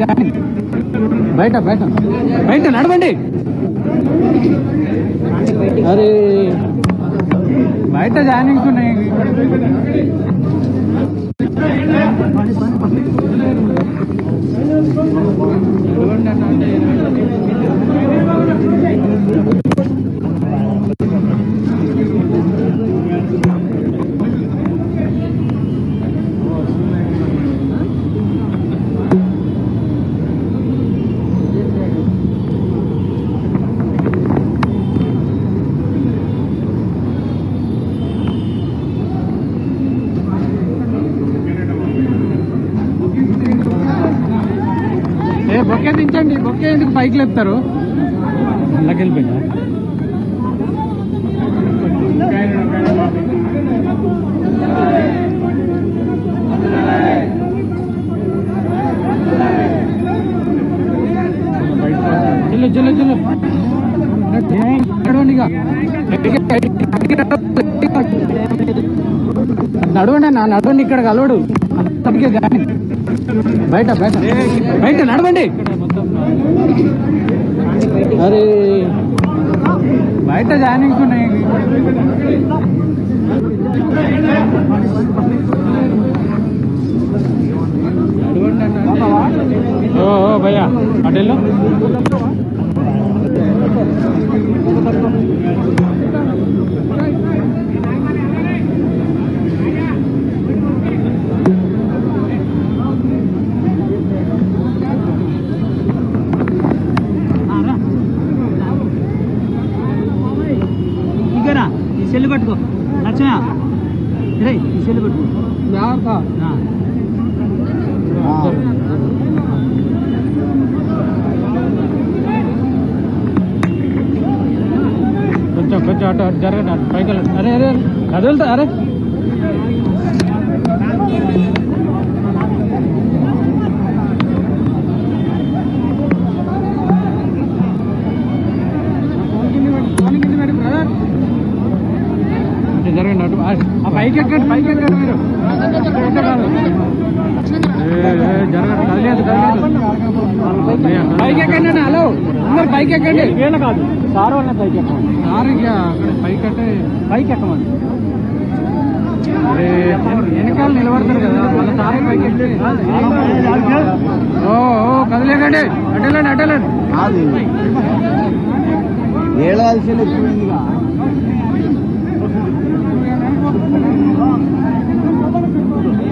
Join బయట బయట. బయట నడవండి. అరే. బయట జాయినింగ్స్ ఉన్నాయి. అంటే బొక్కే దించండి బొక్కే ఎందుకు పైకి లేపుతారు వెళ్ళిపోయినా చెల్లు చెల్లు చెల్లు నడవండి ఇక. నడవండి ఇక్కడ కలవడు. తప్పకే కానీ బయట బయట. బయట నడవండి. అరే బయట జాయినింగ్స్ ఉన్నాయి ఓ ఓ భయ్యా అటెల్లో ఇంకరా ఈ సెల్ పట్టుకో లక్ష్మణ రే ఈ సెల్ పట్టుకో ఆ. కొంచెం కొంచెం అటు అటు జరగండి అటు పైకి వెళ్ళండి అరే అరే కదులుతా అరే కొంచెం జరగండి అటు ఆ- ఆ పైకి ఎక్కండి మీరు. ఇక్కడ ఇక్కడ కాదు. ఏ, హలో. అందరు పైకి ఎక్కండి వీళ్ళ కాదు సార్ వాళ్ళ పైకి ఎక్కమని సార్ ఇక అక్కడ పైకి అంటే పైకి ఎక్కమని వెనకాల నిలబడతారు కదా వాళ్ళ సారే పైకి ఓ కదలేకండి. అడ్డలేండి అడ్డలేండి. ఏడాల్సిన ఎక్కువైందిగా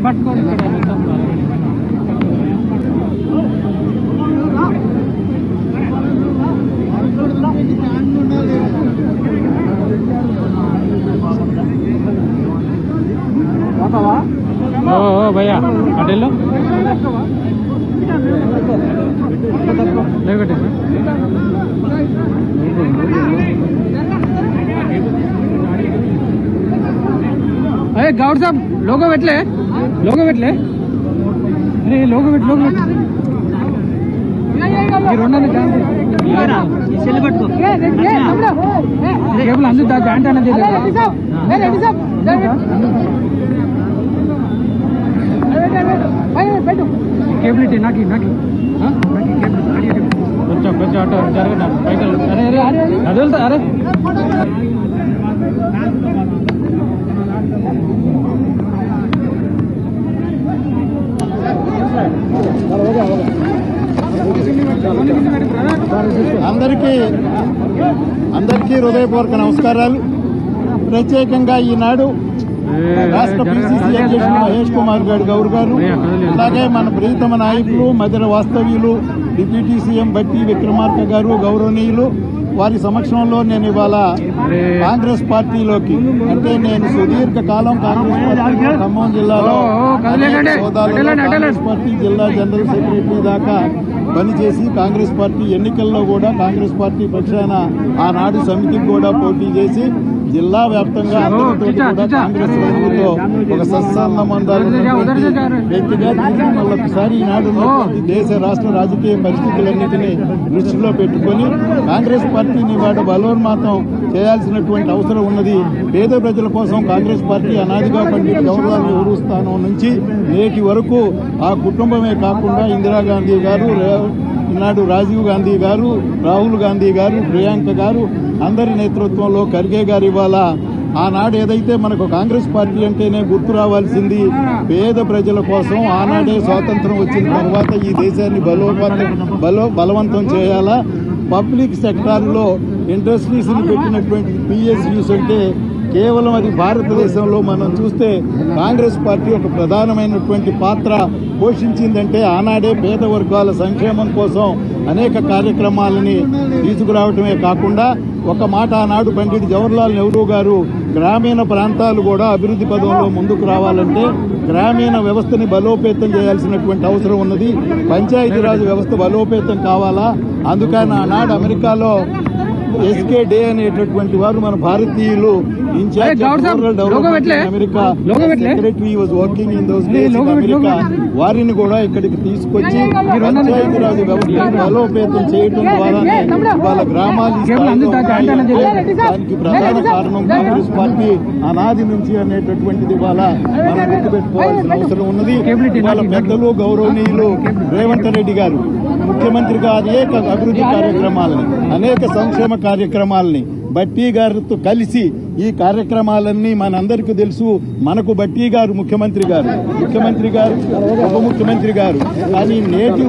ఈ బొక్కే పట్టుకోండి ఇక్కడ మొత్తం. ఓ ఓ భయ్యా లోగో పెట్టలే పెట్టలే అరే లోగో పెట్టు లోగో పెట్టు ఈ రెండోది జాయింట్ ఇంకరా ఈ సెల్ పట్టుకో లక్ష్మణ కేబుల్ అందుతా జాయింట్ అనేది కేబుల్ ఇట్టి నాకి నాకి. ఆ? నాకి కేబుల్ అడి, అడి. కొంచెం కొంచెం అటు జరగండి అటు పైకి వెళ్ళండి. అరే అరే కదులుతా అరే. అందరికీ అందరికీ హృదయపూర్వక నమస్కారాలు. ప్రత్యేకంగా ఈనాడు రాష్ట్ర పిసిసి అధ్యక్షుడు మహేష్ కుమార్ గారు గౌర్ గారు అలాగే మన ప్రీతమ నాయకులు మధుర వాస్తవ్యులు డిప్యూటీ సీఎం బట్టి విక్రమార్క గారు గౌరవనీయులు వారి సమక్షంలో నేను ఇవాళ కాంగ్రెస్ పార్టీలోకి అంటే నేను సుదీర్ఘ కాలం కాంగ్రెస్ పార్టీ ఖమ్మం జిల్లాలో. కాంగ్రెస్ పార్టీ జిల్లా జనరల్ సెక్రటరీ దాకా పనిచేసి కాంగ్రెస్ పార్టీ ఎన్నికల్లో కూడా కాంగ్రెస్ పార్టీ పక్షాన ఆనాడు సమితికి కూడా పోటీ చేసి జిల్లా వ్యాప్తంగా. కాంగ్రెస్ రైతులతో ఒక ఈనాడు ఉన్నటువంటి దేశ రాష్ట్ర రాజకీయ పరిస్థితులన్నింటినీ దృష్టిలో పెట్టుకొని కాంగ్రెస్ పార్టీని వాడు బలోన్మాతం చేయాల్సినటువంటి అవసరం ఉన్నది. పేద ప్రజల కోసం కాంగ్రెస్ పార్టీ అనాదిగా పండిత జవహర్లాల్ నెహ్రూ స్థానం నుంచి నేటి వరకు ఆ కుటుంబమే కాకుండా ఇందిరాగాంధీ గారు ఈనాడు రాజీవ్ గాంధీ గారు రాహుల్ గాంధీ గారు ప్రియాంక గారు అందరి నేతృత్వంలో ఖర్గే గారు ఇవాళ ఆనాడు ఏదైతే మనకు కాంగ్రెస్ పార్టీ అంటేనే గుర్తు రావాల్సింది పేద ప్రజల కోసం ఆనాడే స్వాతంత్రం వచ్చిన తర్వాత ఈ దేశాన్ని బలోపాతం బలో బలవంతం చేయాలా? పబ్లిక్ సెక్టార్లో ఇండస్ట్రీస్ని పెట్టినటువంటి పిఎస్యూస్ అంటే కేవలం అది భారతదేశంలో మనం చూస్తే కాంగ్రెస్ పార్టీ ఒక ప్రధానమైనటువంటి పాత్ర పోషించిందంటే ఆనాడే పేద వర్గాల సంక్షేమం కోసం అనేక కార్యక్రమాలని తీసుకురావటమే కాకుండా ఒక మాట ఆనాడు పండిట్ జవహర్లాల్ నెహ్రూ గారు గ్రామీణ ప్రాంతాలు కూడా అభివృద్ధి పదంలో ముందుకు రావాలంటే గ్రామీణ వ్యవస్థని బలోపేతం చేయాల్సినటువంటి అవసరం ఉన్నది. పంచాయతీరాజ్ వ్యవస్థ బలోపేతం కావాలా? అందుకని ఆనాడు అమెరికాలో ఎస్కే డే అనేటటువంటి వారు మన భారతీయులు? అమెరికా లోగో పెట్టలే? Secretary was working in those America వారిని కూడా ఇక్కడికి తీసుకొచ్చి పంచాయతీరాజ్ వ్యవస్థను బలోపేతం చేయటం ద్వారానే వాళ్ళ గ్రామాలు. దానికి ప్రధాన కారణం కాంగ్రెస్ పార్టీ అనాది నుంచి అనేటటువంటిది ఇవాళ మనం గుర్తుపెట్టుకోవాల్సిన అవసరం ఉన్నది. ఇవాళ పెద్దలు గౌరవనీయులు రేవంత్ రెడ్డి గారు. ముఖ్యమంత్రిగా అనేక అభివృద్ధి కార్యక్రమాలని అనేక సంక్షేమ కార్యక్రమాలని బట్టి గారితో కలిసి ఈ కార్యక్రమాలన్నీ మనందరికీ తెలుసు. మనకు బట్టి గారు ముఖ్యమంత్రి గారు ముఖ్యమంత్రి గారు ఉప ముఖ్యమంత్రి గారు. కానీ నేటి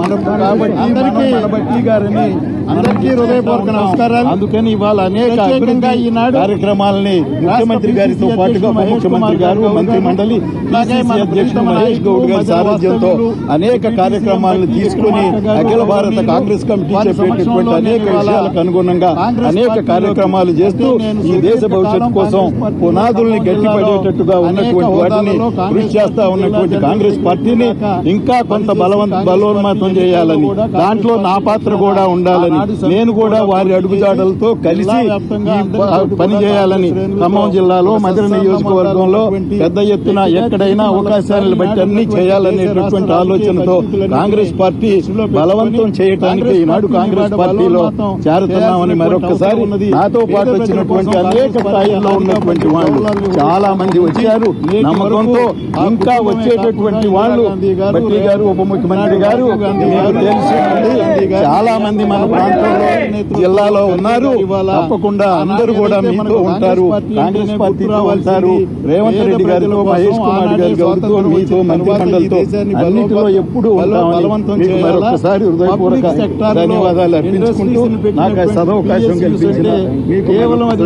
మన కాబట్టి అందరికీ బట్టి గారని అందరికీ హృదయపూర్వక నమస్కారాలు. అందుకని ఇవాళ అనేక అభివృద్ధి ఈనాడు కార్యక్రమాలని ముఖ్యమంత్రి గారితో పాటుగా ముఖ్యమంత్రి గారు మంత్రి మండలి అధ్యక్షుడు మహేష్ గౌడ్ గారి సారథ్యంతో అనేక కార్యక్రమాలను తీసుకుని అఖిల భారత కాంగ్రెస్ కమిటీ చెప్పేటటువంటి అనేక విషయాలకు అనుగుణంగా అనేక కార్యక్రమాలు చేస్తూ ఈ దేశ భవిష్యత్తు కోసం పునాదుల్ని గట్టిపడేటట్టుగా ఉన్నటువంటి వాటిని కృషి చేస్తా ఉన్నటువంటి కాంగ్రెస్ పార్టీని ఇంకా కొంత బలవంత బలోన్మాతం చేయాలని దాంట్లో నా పాత్ర కూడా ఉండాలని నేను కూడా వారి అడుగుజాడలతో కలిసి పని చేయాలని ఖమ్మం జిల్లాలో మధుర నియోజకవర్గంలో పెద్ద ఎత్తున ఎక్కడైనా అవకాశాలను బట్టి అన్ని చేయాలనేటటువంటి ఆలోచనతో కాంగ్రెస్ పార్టీ బలవంతం చేయటానికి ఈనాడు కాంగ్రెస్ పార్టీలో చేరుతున్నామని మరొకసారి నాతో పాటు వచ్చినటువంటి అనేక స్థాయిల్లో ఉన్నటువంటి వాళ్ళు చాలా మంది వచ్చారు. నమ్మకంతో ఇంకా వచ్చేటటువంటి వాళ్ళు బట్టి గారు ఉప ముఖ్యమంత్రి గారు మీకు చాలా మంది మన జిల్లాలో ఉన్నారు. తప్పకుండా అందరూ కూడా మీతో ఉంటారు. కాంగ్రెస్ పార్టీతో ఉంటారు. రేవంత్ రెడ్డి గారితో మహేష్ కుమార్ గారి గారితో మీతో మంత్రి మండలితో అన్నిటిలో ఎప్పుడు మరొకసారి హృదయపూర్వక ధన్యవాదాలు అర్పించుకుంటూ నాకు ఆ సదవకాశం కల్పించిన కేవలం అది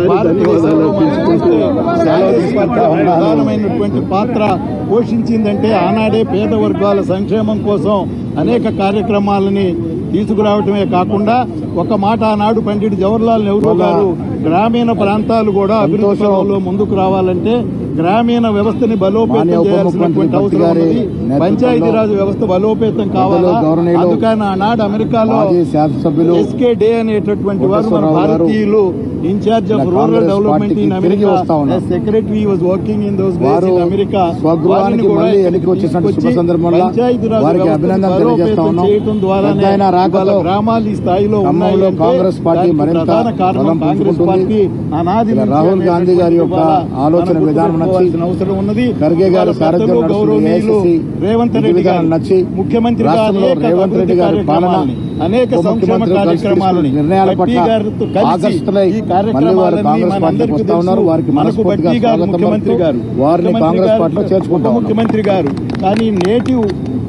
సెలవు తీసుకుంటా. ప్రధానమైనటువంటి పాత్ర పోషించిందంటే ఆనాడే పేద వర్గాల సంక్షేమం కోసం అనేక కార్యక్రమాలని తీసుకురావటమే కాకుండా ఒక మాట ఆనాడు పండిట్ జవహర్లాల్ నెహ్రూ గారు గ్రామీణ ప్రాంతాలు కూడా అభివృద్ధి ముందుకు రావాలంటే గ్రామీణ వ్యవస్థని బలోపేతం చేయాల్సినటువంటి అవసరం నేతృత్వంలో పంచాయతీరాజ్ వ్యవస్థ బలోపేతం కావాలా? అందుకని ఆనాడు అమెరికాలో ఎస్కే డే అనేటటువంటి వారు మన భారతీయులు in-charge of rural development in ఉన్నారు. Secretary was working in those days in America సందర్భంలో వారికి అభినందనలు తెలియజేస్తా ఉన్నాం. పెద్దయిన రాకతో గ్రామాలు ఈ స్థాయిలో ఖమ్మంలో ఉన్నాయంటే కాంగ్రెస్ పార్టీ మరింత బలం పుంజుకుంటుంది. రాహుల్ గాంధీ గారి యొక్క ఆలోచన విధానం నచ్చి, ఖర్గే గారి రేవంత్ విధి రెడ్డి విధానం గారు నచ్చి, ముఖ్యమంత్రిగా రాష్ట్రంలో రేవంత్ రెడ్డి గారి పాలన, అనేక సంక్షేమ కార్యక్రమాలని నిర్ణయాల పట్ల ఆకర్షితులై ఈ మళ్ళీ వారు కాంగ్రెస్ పార్టీకి వస్తా ఉన్నారు. వారికి మనకు మనస్ఫూర్తిగా ముఖ్యమంత్రి గారు వారిని ముఖ్యమంత్రి కాంగ్రెస్ గారు, పార్టీలో చేర్చుకుంటా. ముఖ్యమంత్రి గారు కానీ నేటివ్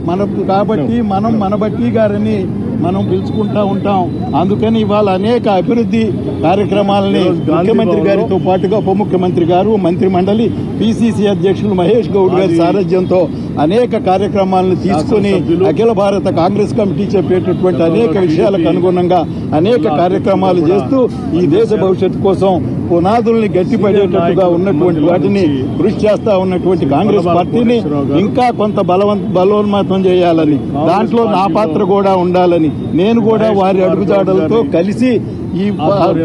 మనకు కాబట్టి మనం మన బట్టి గారిని మనం పిలుచుకుంటా ఉంటాం. అందుకని ఇవాళ అనేక అభివృద్ధి కార్యక్రమాలని ముఖ్యమంత్రి గారితో పాటుగా ఉప ముఖ్యమంత్రి గారు మంత్రి మండలి పిసిసి అధ్యక్షులు మహేష్ గౌడ్ గారి సారథ్యంతో అనేక కార్యక్రమాలను తీసుకుని అఖిల భారత కాంగ్రెస్ కమిటీ చెప్పేటటువంటి అనేక విషయాలకు అనుగుణంగా అనేక కార్యక్రమాలు చేస్తూ ఈ దేశ భవిష్యత్తు కోసం పునాదుల్ని గట్టిపడేటట్టుగా ఉన్నటువంటి వాటిని కృషి చేస్తా ఉన్నటువంటి కాంగ్రెస్ పార్టీని ఇంకా కొంత బలవంత బలోన్మాతం చేయాలని దాంట్లో నా పాత్ర కూడా ఉండాలని నేను కూడా వారి అడుగుజాడలతో కలిసి ఈ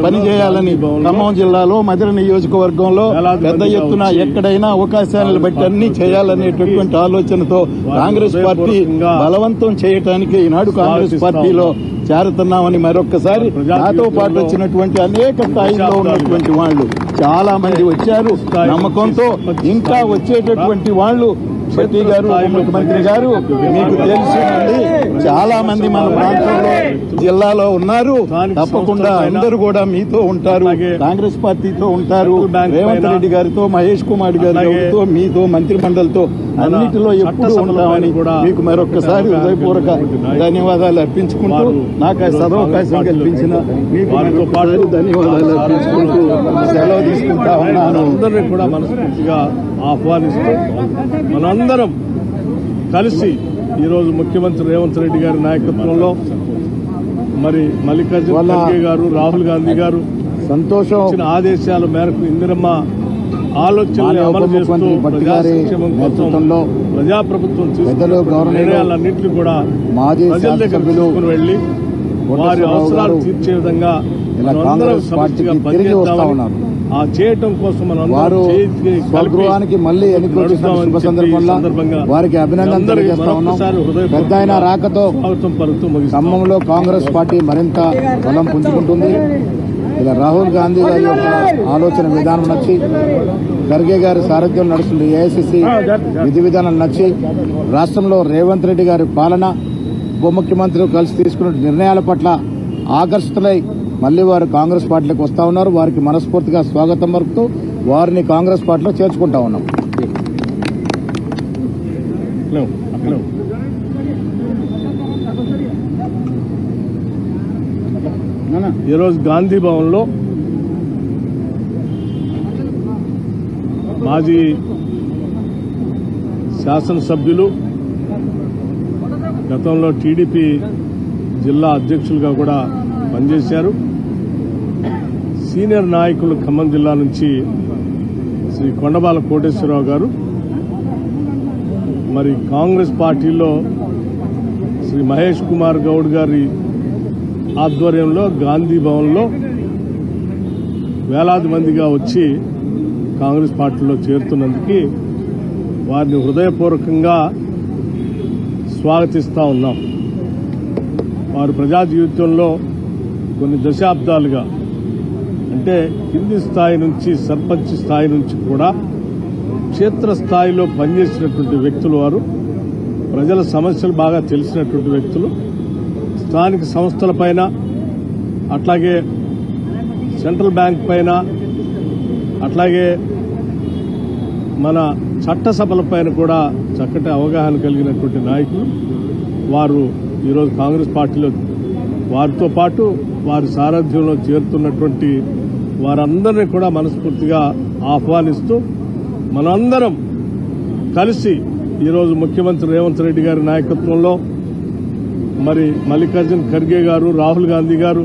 పని చేయాలని ఖమ్మం జిల్లాలో మధుర నియోజకవర్గంలో పెద్ద ఎత్తున ఎక్కడైనా అవకాశాలను బట్టి అన్ని చేయాలనేటటువంటి ఆలోచనతో కాంగ్రెస్ పార్టీ బలవంతం చేయటానికి ఈనాడు కాంగ్రెస్ పార్టీలో చేరుతున్నామని మరొక్కసారి నాతో పాటు వచ్చినటువంటి అనేక స్థాయిలో ఉన్నటువంటి వాళ్ళు చాలా మంది వచ్చారు. నమ్మకంతో ఇంకా వచ్చేటటువంటి వాళ్ళు శెట్టి గారు ఉప ముఖ్యమంత్రి గారు మీకు తెలుసునండి చాలా మంది మన ప్రాంతంలో జిల్లాలో ఉన్నారు. తప్పకుండా అందరూ కూడా మీతో ఉంటారు కాంగ్రెస్ పార్టీతో ఉంటారు. రేవంత్ రెడ్డి గారితో మహేష్ కుమార్ గారితో మీతో మంత్రి మండలితో అన్నిటిలో ఎప్పుడు ఉంటామని మీకు మరొక్కసారి హృదయపూర్వక ధన్యవాదాలు అర్పించుకుంటూ నాకు సదవకాశం కల్పించిన మీకు మరొకసారి ధన్యవాదాలు అర్పించుకుంటూ సెలవు తీసుకుంటా ఉన్నాను. అందరినీ కూడా మనస్ఫూర్తిగా ఆహ్వానిస్తూ మనందరం కలిసి ఈరోజు ముఖ్యమంత్రి రేవంత్ రెడ్డి గారి నాయకత్వంలో మరి మల్లికార్జున ఖర్గే గారు రాహుల్ గాంధీ గారు సంతోషం. ఇచ్చిన ఆదేశాల మేరకు ఇందిరమ్మ ఆలోచనలు అమలు చేస్తూ ప్రజా సంక్షేమం కోసం ప్రజాప్రభుత్వం తీసుకున్న నిర్ణయాలన్నింటినీ కూడా ప్రజల దగ్గర తీసుకుని వెళ్ళి వారి అవసరాలు తీర్చే విధంగా ఇలా మనందరం కాంగ్రెస్ ఆ చేయటం కోసం మనం వారు స్వగృహానికి మళ్ళీ ఎన్నిక వచ్చిన నడుద్దామని శుభ చెప్పి ఈ సందర్భంగా వారికి అభినందన తెలియజేస్తా ఉన్నాం. పెద్ద ఆయన రాకతో ఖమ్మంలో కాంగ్రెస్ పార్టీ మరింత బలం పుంజుకుంటుంది. ఇలా రాహుల్ గాంధీ గారి యొక్క ఆలోచన విధానం నచ్చి ఖర్గే గారి సారథ్యం నడుస్తుంది ఏఐసిసి విధి విధానాలు నచ్చి రాష్ట్రంలో రేవంత్ రెడ్డి గారి పాలన ఉప ముఖ్యమంత్రి కలిసి తీసుకున్న నిర్ణయాల పట్ల ఆకర్షితులై మళ్ళీ వారు కాంగ్రెస్ పార్టీలోకి వస్తా ఉన్నారు. వారికి మనస్ఫూర్తిగా స్వాగతం పలుకుతూ వారిని కాంగ్రెస్ పార్టీలో చేర్చుకుంటా ఉన్నాం. ఈరోజు గాంధీ భవన్లో మాజీ శాసనసభ్యులు గతంలో టీడీపీ జిల్లా అధ్యక్షులుగా కూడా పనిచేశారు. సీనియర్ నాయకులు ఖమ్మం జిల్లా నుంచి శ్రీ కొండబాల కోటేశ్వరరావు గారు మరి కాంగ్రెస్ పార్టీలో శ్రీ మహేష్ కుమార్ గౌడ్ గారి ఆధ్వర్యంలో గాంధీ భవన్లో వేలాది మందిగా వచ్చి కాంగ్రెస్ పార్టీలో చేరుతున్నందుకు వారిని హృదయపూర్వకంగా స్వాగతిస్తూ ఉన్నాం. వారు ప్రజా జీవితంలో కొన్ని దశాబ్దాలుగా అంటే కింది స్థాయి నుంచి సర్పంచ్ స్థాయి నుంచి కూడా క్షేత్రస్థాయిలో పనిచేసినటువంటి వ్యక్తులు వారు ప్రజల సమస్యలు బాగా తెలిసినటువంటి వ్యక్తులు స్థానిక సంస్థలపైన అట్లాగే సెంట్రల్ బ్యాంక్ పైన అట్లాగే మన చట్టసభలపైన కూడా చక్కటి అవగాహన కలిగినటువంటి నాయకులు. వారు ఈరోజు కాంగ్రెస్ పార్టీలో వారితో పాటు వారి సారథ్యంలో చేరుతున్నటువంటి వారందరినీ కూడా మనస్ఫూర్తిగా ఆహ్వానిస్తూ మనందరం కలిసి ఈరోజు ముఖ్యమంత్రి రేవంత్ రెడ్డి గారి నాయకత్వంలో మరి మల్లికార్జున్ ఖర్గే గారు రాహుల్ గాంధీ గారు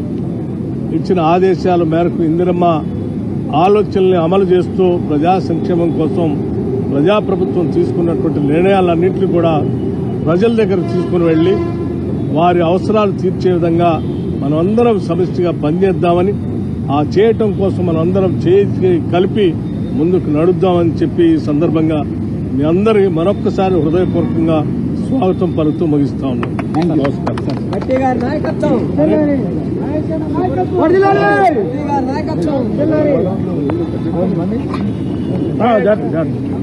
ఇచ్చిన ఆదేశాల మేరకు ఇందిరమ్మ ఆలోచనల్ని అమలు చేస్తూ ప్రజా సంక్షేమం కోసం ప్రజాప్రభుత్వం తీసుకున్నటువంటి నిర్ణయాలన్నింటినీ కూడా ప్రజల దగ్గర తీసుకుని వెళ్ళి వారి అవసరాలు తీర్చే విధంగా మనమందరం సమిష్టిగా పనిచేద్దామని ఆ చేయటం కోసం మనం అందరం చేయి కలిపి ముందుకు నడుద్దామని చెప్పి ఈ సందర్భంగా మీ అందరికీ మరొక్కసారి హృదయపూర్వకంగా స్వాగతం పలుకుతూ ముగిస్తా ఉన్నాం. నమస్కారం